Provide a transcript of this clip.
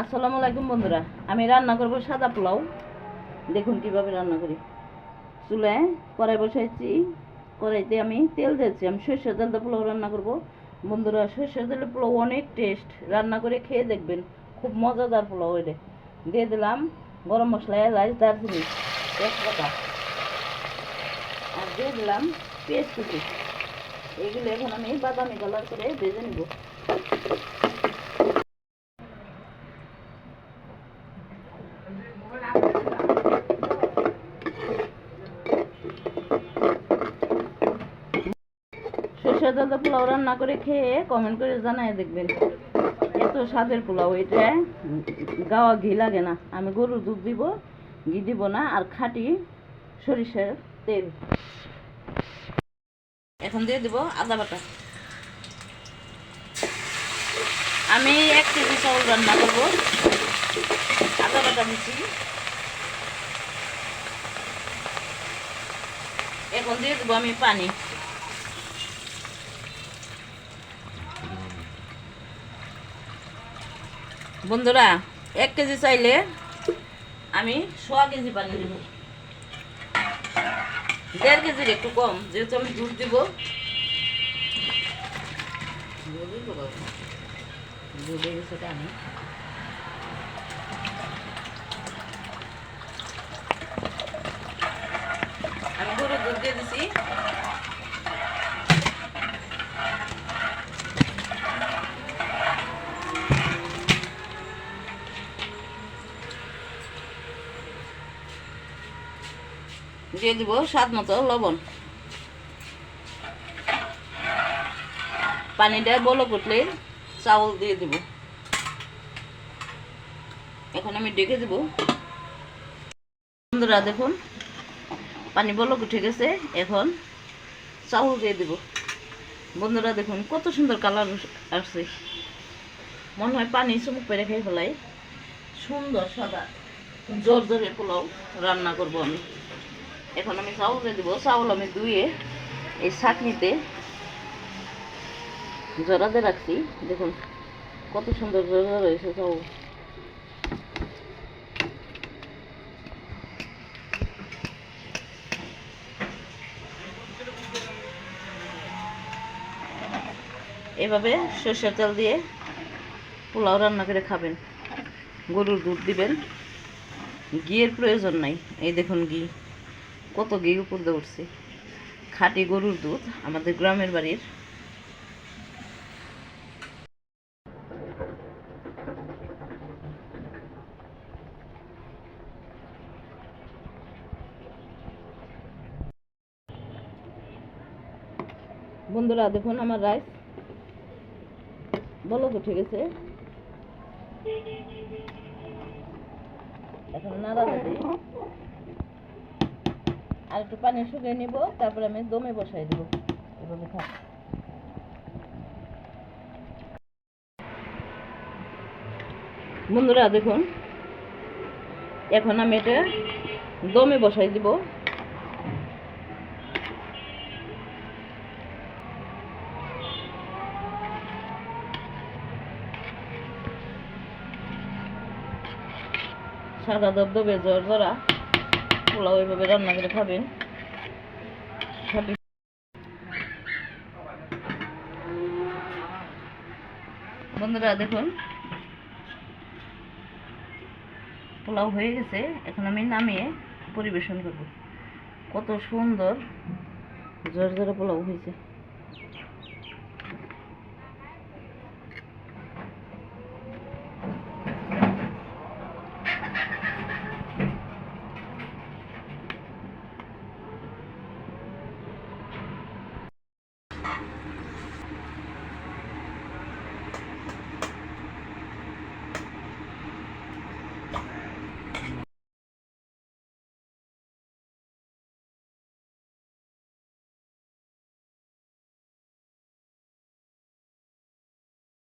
আসসালামু আলাইকুম, বন্ধুরা। আমি রান্না করব সাদা পোলাও। দেখুন কীভাবে রান্না করি। চুলায় কড়াই বসাইছি। কড়াইতে আমি তেল দিয়েছি। আমি সরষের তেল দিয়ে পোলাও রান্না করব। বন্ধুরা, সর্ষের তেলের পোলাও অনেক টেস্ট রান্না করে খেয়ে দেখবেন, খুব মজাদার পোলাও এটা। দিয়ে দিলাম গরম মশলা, এলাচ, দারচিনি। তেজপাতা আর দিয়ে দিলাম পেঁয়াজ কুচি। এগুলো এখন আমি বাদামি কালার করে ভেজে নিব। সরষের দাদা পোলাও রান্না করে খেয়ে কমেন্ট করে জানাই দেখবেন। এত স্বাদের পোলাও, এটা গাওয়া ঘি লাগে না। আমি গরুর দুধ দিব, ঘি দিব না, আর খাঁটি সরিষার তেল। এখন দিয়ে দিব আদা বাটা। আমি এক কেজি চাউল রান্না করব। আদা বাটা দিচ্ছি এখন দিয়ে দেবো আমি পানি। বন্ধুরা, এক কেজি চাইলে আমি সোয়া কেজি পানি দেব। দেড় কেজির একটু কম, যেহেতু আমি দুধ দিব। দুধে গেছে আমি আমি গরুর দুধ দিয়ে দিছি দিয়ে দিব স্বাদ মতো লবণ। পানিটা বলো উঠলে চাউল দিয়ে দিব। এখন আমি ডেকে দিব। বন্ধুরা, দেখুন, পানি বলক উঠে গেছে, এখন চাউল দিয়ে দিব। বন্ধুরা, দেখুন, কত সুন্দর কালার আসছে। মনে হয় পানি চুমুক পেরে খেয়ে ফেলাই। সুন্দর সাদা জোর জোরে পোলাও রান্না করব আমি। এখন আমি চাউল দিব, চাউল আমি ধুয়ে এই চাটনিতে জড়াতে রাখছি। দেখুন, কত সুন্দর জড়া রয়েছে চাউল। এভাবে সর্ষের তেল দিয়ে পোলাও রান্না করে খাবেন। গরুর দুধ দিবেন। ঘিয়ের প্রয়োজন নাই। এই দেখুন ঘি। কত ঘি উপর দিয়ে উঠছে খাঁটি গরুর দুধ আমাদের গ্রামের বাড়ির। বন্ধুরা, দেখুন আমার রাইস। বলক উঠে গেছে। এখন নাড়া দিই আর একটু পানি শুকিয়ে নিব, তারপরে আমি দমে বসাই দিব। এভাবে থাক। বন্ধুরা, দেখুন। এখন আমি এটা দমে বসাই দিব। সাদা দব জ্বর জরা পোলাও এইভাবে রান্না করে খাবেন বন্ধুরা, দেখুন। পোলাও হয়ে গেছে। এখন আমি নামিয়ে পরিবেশন করব। কত সুন্দর, জোর জোরে পোলাও হয়েছে।